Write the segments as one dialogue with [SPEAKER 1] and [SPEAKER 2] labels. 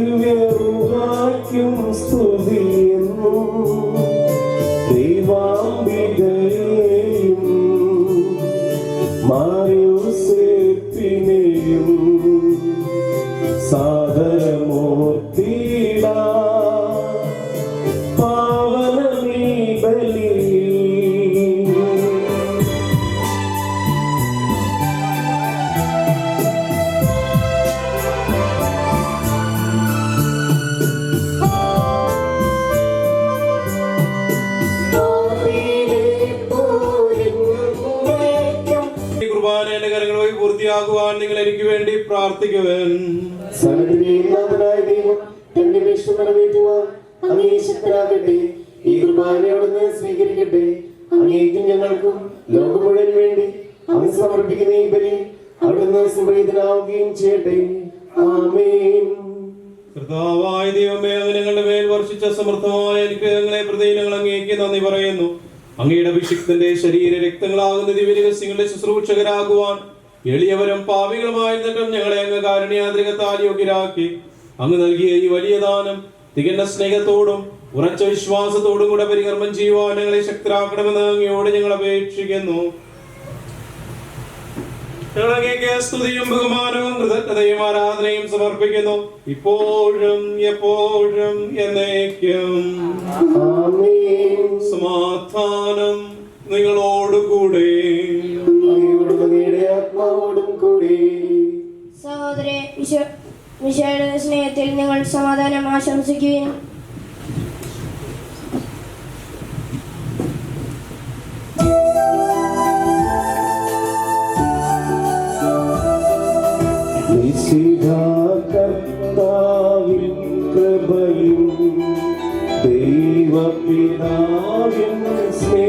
[SPEAKER 1] ദിവ്യറുഹായ്ക്കും സ്തുതിയെന്നും
[SPEAKER 2] പ്രാർത്ഥിക്കുവൻ.
[SPEAKER 1] സകലനാഥനായ ദൈവം തന്റെ വിഷ്ണു നിറവേറ്റുവാൻ അങ്ങേ ശക്തനാകട്ടെ. ഈ കുർബാനയോടൊന്ന് സ്വീകരിക്കട്ടെ. അങ്ങേക്കും ഞങ്ങൾക്കും ലോകം മുഴുവൻ വേണ്ടി അങ്ങ് സമർപ്പിക്കുന്ന ഈ ബലി അവിടുന്ന് സംപ്രീതനാവുകയും ചെയ്യട്ടെ. ആമേൻ.
[SPEAKER 2] കർത്താവായ ദൈവമേ ഞങ്ങളുടെ മേൽ വർഷിച്ച സമൃദ്ധമായ അനുഗ്രഹങ്ങളെ പ്രതി ഞങ്ങൾ അങ്ങേക്ക് നന്ദി പറയുന്നു. അങ്ങയുടെ അഭിഷിക്തന്റെ ശരീര രക്തങ്ങളാകുന്ന ദിവ്യരഹസ്യങ്ങളുടെ ശുശ്രൂഷകരാകുവാൻ എളിയവരും പാവികളുമായിരുന്നിട്ടും ഞങ്ങളെ അങ്ങ് കാരുണ്യാദ്രികത്താൽ യോഗ്യരാക്കി അങ്ങ് നൽകിയ ഈ വലിയ ദാനം തികഞ്ഞ സ്നേഹത്തോടും ഉറച്ച വിശ്വാസത്തോടും കൂടെ പരികർമ്മം ചെയ്യുവാൻ ഞങ്ങളെ ശക്തരാക്കണമെന്ന് അങ്ങയോട് ഞങ്ങൾ അപേക്ഷിക്കുന്നു. ഞങ്ങൾ സ്തുതിയും ബഹുമാനവും കൃതജ്ഞതയും ആരാധനയും സമർപ്പിക്കുന്നു. ഇപ്പോഴും എപ്പോഴും എന്നേക്കും. സമാധാനം നിങ്ങളോടുകൂടെ
[SPEAKER 3] വിശയുടെ സ്നേഹത്തിൽ നിങ്ങൾ സമാധാനം ആശംസിക്കുകയും
[SPEAKER 1] കൃപയും ദൈവപിതാവിൻ സ്നേഹമതും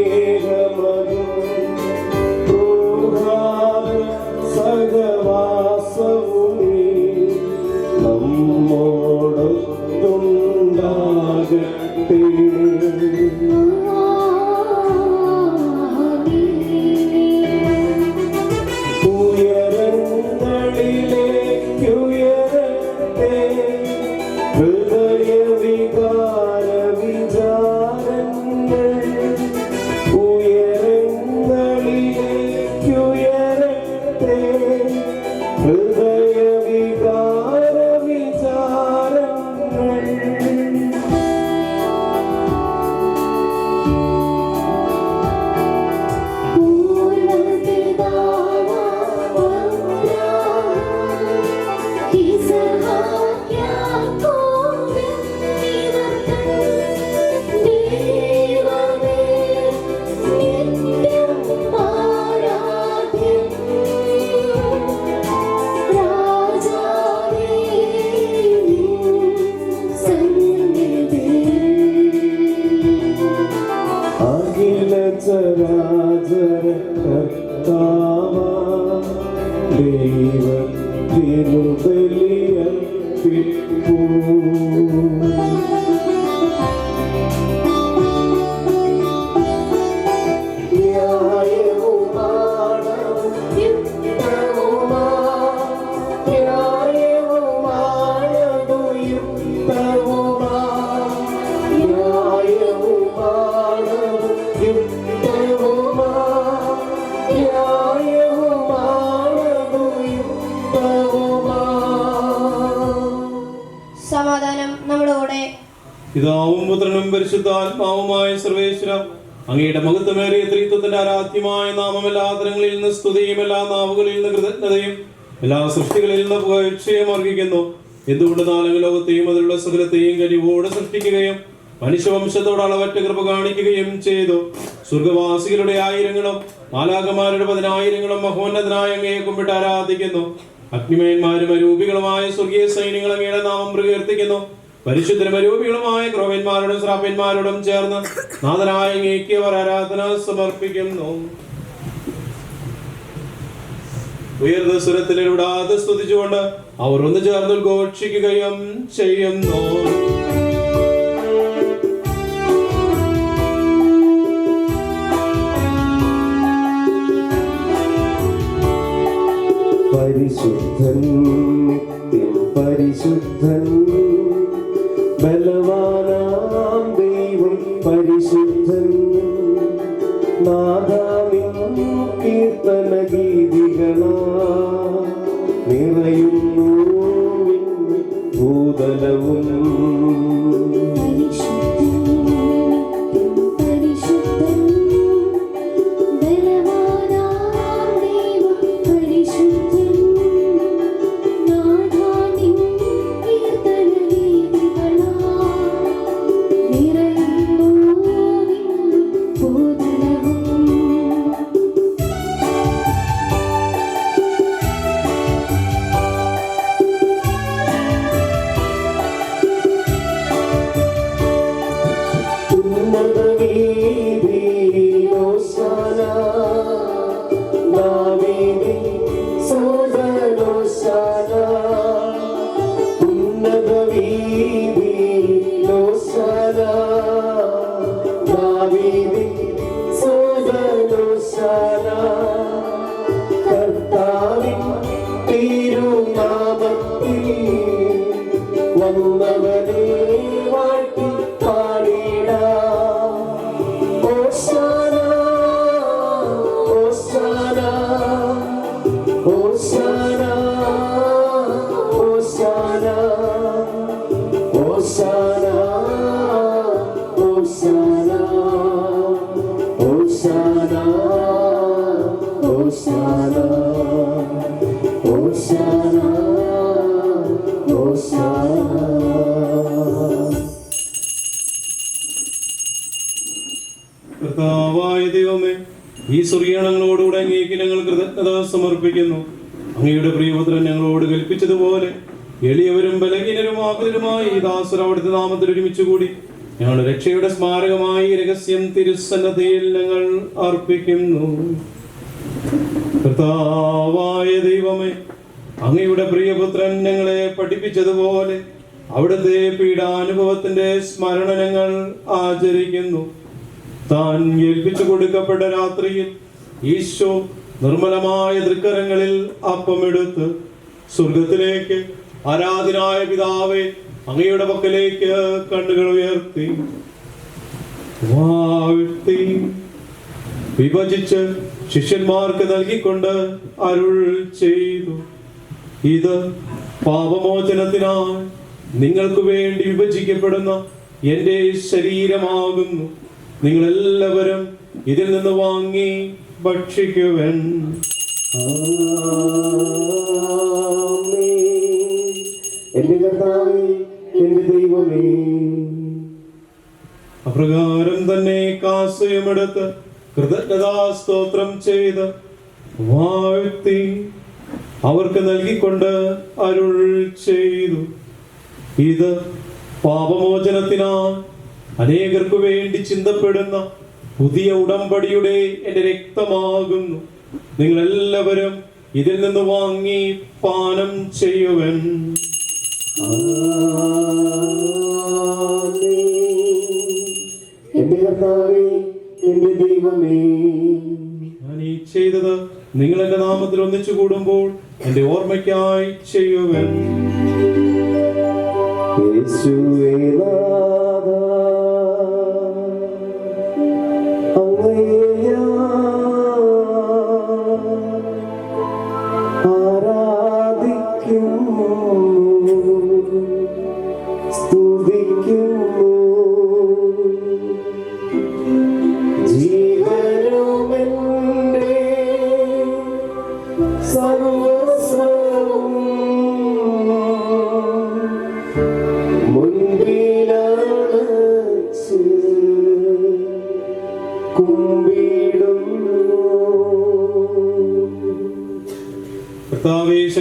[SPEAKER 2] പരിശുദ്ധാത്മാവുമായ സർവേശ്വര അങ്ങയുടെ മഹത്വമേറിയ ത്രിത്വത്തിന്റെ ആരാധ്യമായ നാമം എല്ലാ തരങ്ങളിൽ നിന്ന് സ്തുതിയും എല്ലാ നാവുകളിൽ നിന്ന് കൃതജ്ഞതയും എല്ലാ സൃഷ്ടികളിൽ നിന്ന് പുകഴ്ചയും അർഹിക്കുന്നു. എന്തുകൊണ്ട് നാലങ്ങ് ലോകത്തെയും അതിലുള്ള സകലത്തെയും കഴിവോടെ സൃഷ്ടിക്കുകയും മനുഷ്യവംശത്തോട് അളവറ്റ കൃപ കാണിക്കുകയും ചെയ്തു. സ്വർഗവാസികളുടെ ആയിരങ്ങളും മാലാകമാരുടെ പതിനായിരങ്ങളും മഹോന്നതനായ അങ്ങയെ കുമ്പിട്ട് ആരാധിക്കുന്നു. അഗ്നിമയന്മാരും അരൂപികളുമായ സ്വർഗീയ സൈന്യങ്ങൾ അങ്ങയുടെ നാമം പ്രകീർത്തിക്കുന്നു. പരിശുദ്ധരും അരൂപികളുമായ ക്രോവന്മാരോടും ശ്രാപ്യന്മാരോടും ചേർന്ന് നാഥനായ അങ്ങേക്ക് അവർ ആരാധന സമർപ്പിക്കുന്നു. ഉയർന്ന സ്വരത്തിലൂടാതെ സ്തുതിച്ചുകൊണ്ട് അവർ ഒന്ന് ചേർന്ന് ഘോഷിക്കുകയും ചെയ്യുന്നു.
[SPEAKER 1] കീർത്തന
[SPEAKER 2] ഗീത സ്വർഗീയണങ്ങളോടുകൂടെ അങ്ങേക്ക് ഞങ്ങൾ കൃതജ്ഞത സമർപ്പിക്കുന്നു അങ്ങയുടെ പ്രിയപുത്രൻ ഞങ്ങളോട് കൽപ്പിച്ചതുപോലെ എളിയവരും ബലഹീനരും ആകുലരുമായി ഈ ദാസർ അവിടുത്തെ നാമത്തിൽ ഒരുമിച്ച് കൂടി ഞങ്ങളുടെ രക്ഷയുടെ സ്മാരകമായി രഹസ്യം തിരുസന്നതയിൽ ഞങ്ങൾ അർപ്പിക്കുന്നു. കർത്താവായ ദൈവമേ അങ്ങയുടെ പ്രിയപുത്രൻ ഞങ്ങളെ പഠിപ്പിച്ചതുപോലെ അവിടുത്തെ പീഡാനുഭവത്തിന്റെ സ്മരണ ഞങ്ങൾ ആചരിക്കുന്നു. താൻ ഏൽപ്പിച്ചു കൊടുക്കപ്പെട്ട രാത്രിയിൽ ഈശോ നിർമ്മലമായ തൃക്കരങ്ങളിൽ അപ്പമെടുത്ത് സ്വർഗത്തിലേക്ക് ആരാധനായ പിതാവെ അങ്ങയുടെ പക്കലേക്ക് കണ്ണുകൾ ഉയർത്തി വാഴ്ത്തി വിഭജിച്ച് ശിഷ്യന്മാർക്ക് നൽകിക്കൊണ്ട് അരുൾ ചെയ്തു. ഇത് പാപമോചനത്തിനായി നിങ്ങൾക്ക് വേണ്ടി വിഭജിക്കപ്പെടുന്ന എന്റെ ശരീരമാകുന്നു. നിങ്ങളെല്ലാവരും ഇതിൽ നിന്ന് വാങ്ങി ഭക്ഷിക്കുവൻ.
[SPEAKER 1] എന്റെ കർത്താവേ എന്റെ ദൈവമേ.
[SPEAKER 2] അപ്രകാരം തന്നെ കാസയമെടുത്ത് കൃതജ്ഞതാ സ്തോത്രം ചെയ്ത് വാഴ്ത്തി അവർക്ക് നൽകിക്കൊണ്ട് അരുൾ ചെയ്തു. ഇത് പാപമോചനത്തിനായി അനേകർക്കു വേണ്ടി ചിന്തപ്പെടുന്ന പുതിയ ഉടമ്പടിയുടെ എന്റെ രക്തമാകുന്നു. നിങ്ങൾ എല്ലാവരും ഇതിൽ നിന്ന് വാങ്ങി പാനം ചെയ്യുവൻ.
[SPEAKER 1] എന്റെ ദൈവമേ.
[SPEAKER 2] ഞാൻ ഈ ചെയ്തത് നിങ്ങൾ എന്റെ നാമത്തിൽ ഒന്നിച്ചു കൂടുമ്പോൾ എന്റെ ഓർമ്മയ്ക്കായി ചെയ്യുവൻ.
[SPEAKER 1] യേശുവേ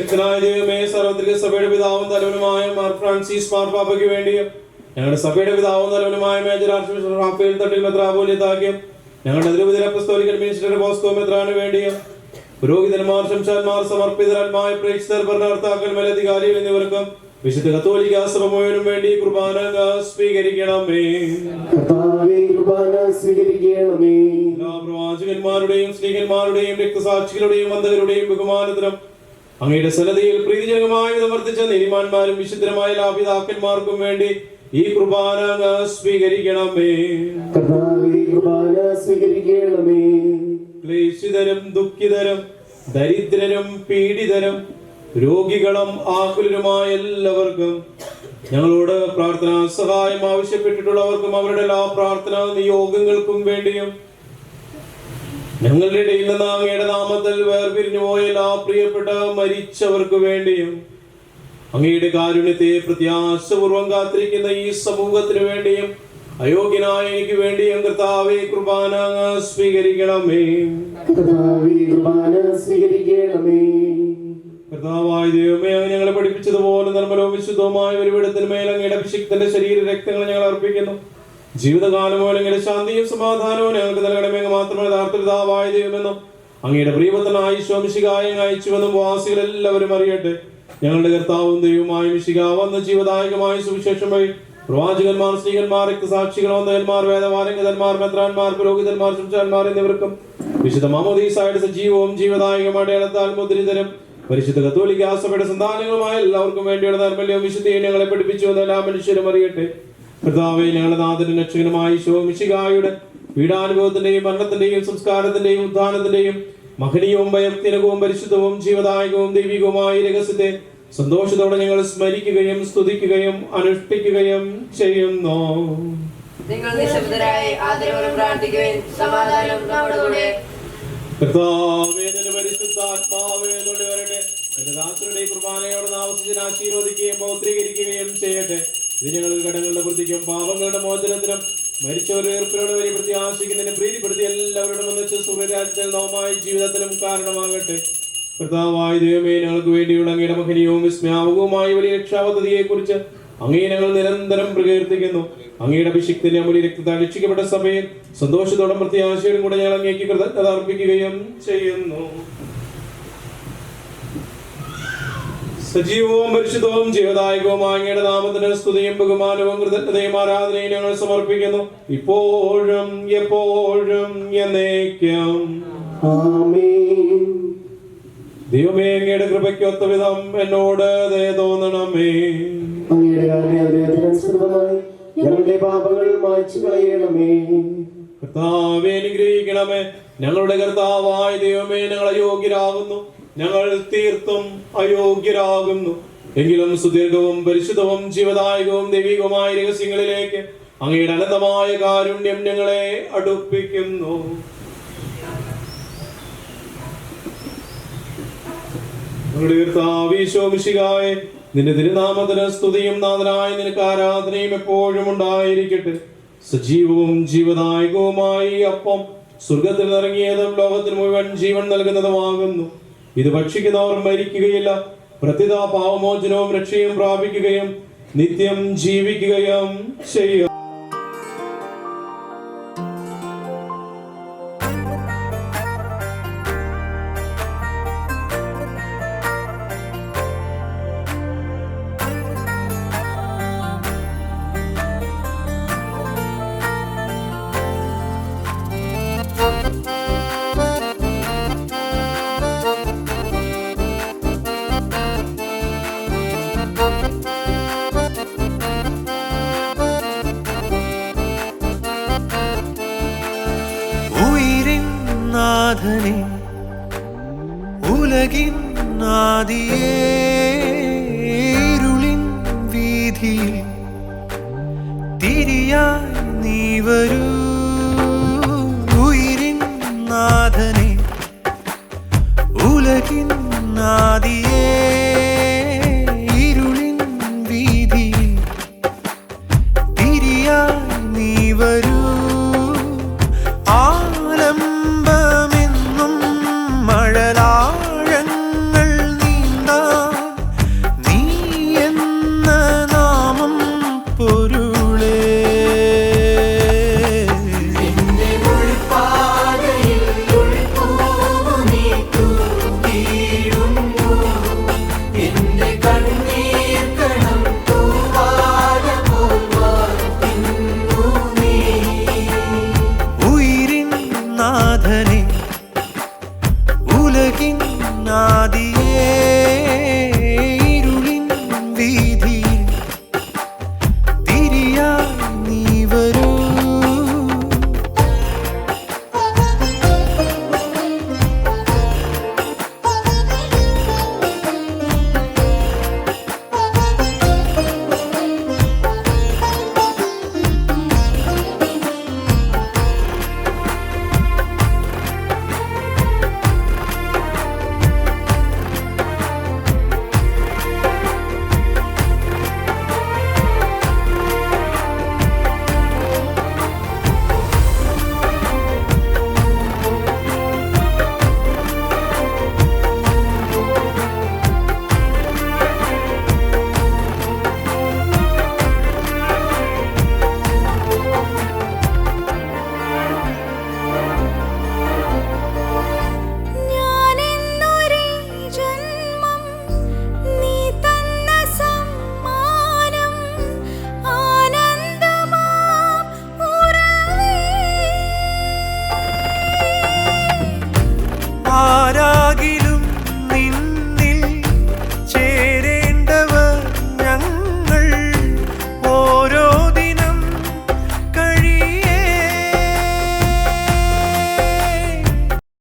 [SPEAKER 2] ശക്തനായ ദൈവമേ സാർവത്രിക സഭയുടെ പിതാവും തലവനുമായ മാർ ഫ്രാൻസിസ് മാർപ്പാപ്പയ്ക്ക് വേണ്ടിയും ഞങ്ങളുടെ സഭയുടെ പിതാവും തലവനുമായ major archbishop Rafale Thattil മെത്രാപോലിയതാക്കിയും ഞങ്ങളുടെ തിരുപതി അപ്പസ്തോലിക്കൽ മിനിസ്റ്റർ ബോസ്കോ മെത്രാന് വേണ്ടിയും പുരോഹിതന്മാർ ശംശാന്മാർ സമർപ്പിതരാത്മായ പ്രേക്ഷിതർ ഭരണകർത്താക്കൾ മേലധികാരികൾ എന്നിവർക്കും വിശുദ്ധ കത്തോലിക്ക സഭ മുഴുവനും വേണ്ടി കുർബാന സ്വീകരിക്കണമേ.
[SPEAKER 1] കുർബാന സ്വീകരിക്കണമേ.
[SPEAKER 2] എല്ലാ പ്രവാചകന്മാരുടെയും സ്നേഹന്മാരുടെയും രക്തസാക്ഷികളുടെയും വന്ധകരുടെയും ബഹുമാനത്തിനും അങ്ങയുടെ സന്നദ്ധയിൽ പ്രീതിജനകമായി നിവർത്തിച്ച നിരിമാന്മാരും നീതിമാന്മാരും വിശുദ്ധരമായ ലാഭിതാക്കന്മാർക്കും വേണ്ടി ഈ കുർബാന സ്വീകരിക്കണമേ.
[SPEAKER 1] കുർബാന സ്വീകരിക്കണമേ.
[SPEAKER 2] ക്ലേശിതരും ദുഃഖിതരും ദരിദ്രരും പീഡിതരും രോഗികളും ആകുലരുമായ എല്ലാവർക്കും ഞങ്ങളോട് പ്രാർത്ഥനാ സഹായം ആവശ്യപ്പെട്ടിട്ടുള്ളവർക്കും അവരുടെ എല്ലാ പ്രാർത്ഥനാ നിയോഗങ്ങൾക്കും വേണ്ടിയും ഞങ്ങളുടെ ഇടയിൽ നിന്ന് അങ്ങയുടെ നാമത്തിൽ വേർപിരിഞ്ഞു പോയ എല്ലാ പ്രിയപ്പെട്ട മരിച്ചവർക്ക് വേണ്ടിയും അങ്ങയുടെ കാരുണ്യത്തെ പ്രത്യാശപൂർവം കാത്തിരിക്കുന്ന ഈ സമൂഹത്തിന് വേണ്ടിയും അയോഗ്യനായ എനിക്ക് വേണ്ടിയും കർത്താവെ കുർബാന സ്വീകരിക്കണമേ. കർത്താവായ ദൈവമേ അങ്ങ് ഞങ്ങളെ പഠിപ്പിച്ചതുപോലെ നിർമ്മലവും വിശുദ്ധവുമായ ഒരു വിടത്തിന് മേൽ അങ്ങയുടെ അഭിഷിക്തന്റെ ശരീര രക്തങ്ങൾ ഞങ്ങൾ അർപ്പിക്കുന്നു. ജീവിതകാലം പോലെ അങ്ങയുടെ ശാന്തിയും സമാധാനവും ഞങ്ങൾക്ക് നൽകണമെങ്കിൽ മാത്രമേ യഥാർത്ഥ പിതാവായ ദൈവമെന്നും അങ്ങയുടെ പ്രിയപുത്രനായ ശോമിശികായം അയച്ചുവെന്നും വാസികൾ എല്ലാവരും അറിയട്ടെ. ഞങ്ങളുടെ കർത്താവും ദൈവമായ മിശിക വന്ന ജീവദായകമായ സുവിശേഷം വഴി പ്രവാചകന്മാർ സ്ത്രീകന്മാർ രക്തസാക്ഷികൾ വന്നവന്മാർ വേദവാരംഗതന്മാർ മെത്രാന്മാർ പുരോഹിതന്മാർ ശുചാന്മാർ എന്നിവർക്കും വിശുദ്ധ മാമോദീസായുടെ സജീവവും ജീവദായകമായ അടയാളത്താൽ മുദ്രിതരും പരിശുദ്ധ കത്തോലിക്ക സഭയുടെ സന്താനങ്ങളുമായ എല്ലാവർക്കും വേണ്ടിയുള്ള നൈർമല്യവും വിശുദ്ധീനങ്ങളെ പഠിപ്പിച്ചു എന്ന് എല്ലാ മനുഷ്യരും അറിയട്ടെ. കർത്താവെ ഞങ്ങളുടെ നാഥനും രക്ഷകനുമായ ശോമിശികായുടെ പീഡാനുഭവത്തിന്റെയും മരണത്തിന്റെയും സംസ്കാരത്തിന്റെയും ഉദ്ധാനത്തിന്റെയും മഹനീയവും ഭയത്തിനകവും പരിശുദ്ധവും ജീവദായകവും ദൈവികവുമായ രഹസ്യത്തെ സന്തോഷത്തോടെ ഞങ്ങൾ സ്മരിക്കുകയും സ്തുതിക്കുകയും അനുഷ്ഠിക്കുകയും ചെയ്യുന്നു.
[SPEAKER 4] നിങ്ങൾ നിശബ്ദരായി ആദരവോടെ സമാധാനം നമ്മുടെ കൂടെ.
[SPEAKER 2] കുർബാനയോട് ആവശ്യത്തിന് ആശീർവദിക്കുകയും പൗത്രീകരിക്കുകയും ചെയ്യട്ടെ. ഇത് ഞങ്ങൾക്ക് കടങ്ങളുടെ വൃത്തിക്കും പാപങ്ങളുടെ മോചനത്തിനും മരിച്ചവരുടെ വരെ വരി പ്രത്യാശിക്കുന്നതിന് പ്രീതിപ്പെടുത്തി എല്ലാവരോടും വന്നിച്ച് സൂര്യരാജ്യത്തിൽ ജീവിതത്തിനും കാരണമാകട്ടെ. കർത്താവായ ദൈവമേ ഞങ്ങൾക്ക് വേണ്ടിയുള്ള അങ്ങയുടെ വലിയ രക്ഷാപദ്ധതിയെ കുറിച്ച് അങ്ങേ ഞങ്ങൾ നിരന്തരം പ്രകീർത്തിക്കുന്നു. അങ്ങയുടെ അഭിഷിക്തന്റെ അമൂല്യ സന്തോഷത്തോടും പ്രത്യാശയോടും കൂടെ ഞങ്ങൾ അങ്ങേക്ക് കൃതജ്ഞത അർപ്പിക്കുകയും ചെയ്യുന്നു. സജീവവും പരിശുദ്ധവും ജീവദായകവും അങ്ങയുടെ നാമത്തിന് സ്തുതിയും ബഹുമാനവും കൃതജ്ഞതയും ആരാധനയും ഞങ്ങൾ സമർപ്പിക്കുന്നു. ഇപ്പോഴും എപ്പോഴും എന്നേക്കും. ദൈവമേ അങ്ങയുടെ കൃപയ്ക്കൊത്ത വിധം എന്നോട് ദയ തോന്നണമേ.
[SPEAKER 1] ഞങ്ങളുടെ പാപങ്ങൾ മായ്ച്ചു കളയണമേ.
[SPEAKER 2] കർത്താവെ അനുഗ്രഹിക്കണമേ. ഞങ്ങളുടെ കർത്താവായ ദൈവമേ ഞങ്ങൾ അയോഗ്യരാകുന്നു ഞങ്ങൾ തീർത്തും അയോഗ്യരാകുന്നു. എങ്കിലും സുദീർഘവും പരിശുദ്ധവും ജീവദായകവും ദൈവികവുമായ രഹസ്യങ്ങളിലേക്ക് അങ്ങയുടെ അനന്തമായ കാരുണ്യം ഞങ്ങളെ അടുപ്പിക്കുന്നു. നിന്റെ തിരുനാമത്തിന് സ്തുതിയും നാഥനായ നിനക്ക് ആരാധനയും എപ്പോഴും ഉണ്ടായിരിക്കട്ടെ. സജീവവും ജീവദായകവുമായി അപ്പം സ്വർഗത്തിൽ ഇറങ്ങിയതും ലോകത്തിന് മുഴുവൻ ജീവൻ നൽകുന്നതുമാകുന്നു. ഇത് ഭക്ഷിക്കുന്നവർ മരിക്കുകയില്ല. പ്രത്യത പാവമോചനവും രക്ഷയും പ്രാപിക്കുകയും നിത്യം ജീവിക്കുകയും ചെയ്യുക
[SPEAKER 5] നാഥനെ ഉലകിൻ നാദിയേരുളിൻ വീതി തിരിയായി നീവരൂ company.